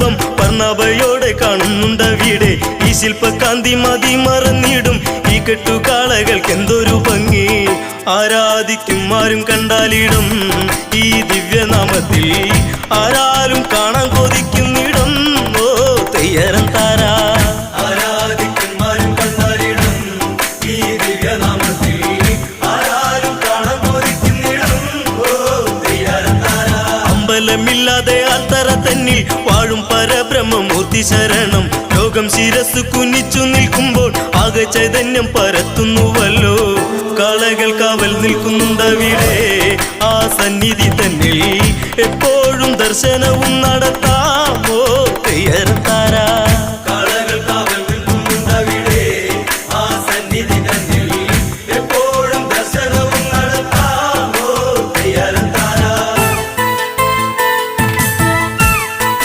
മണ്ഡപം വർണഭയോടെ കാണുന്നുണ്ടവിടെ ഈ ശില്പകാന്തി മതി മറന്നിടും. ഈ കെട്ടുകാളകൾക്ക് എന്തൊരു ഭംഗി. ആരാധിക്കും ആരും കണ്ടാലിടും. ഈ ദിവ്യനാമത്തിൽ ആരാലും കാണാൻ കൊതിക്കുന്നിടം. ഓ തെയ്യരം അമ്പലമില്ലാതെ അത്തറ തന്നിൽ വാഴും പരബ്രഹ്മമൂർത്തി ശരണം. ലോകം ശിരസ് കുനിച്ചു നിൽക്കുമ്പോൾ ആകെ ചൈതന്യം പരത്തുന്നുവല്ലോ. കളകൾ കാവൽ നിൽക്കുന്നവിടെ ആ സന്നിധി തന്നിൽ എപ്പോഴും ദർശനവും നട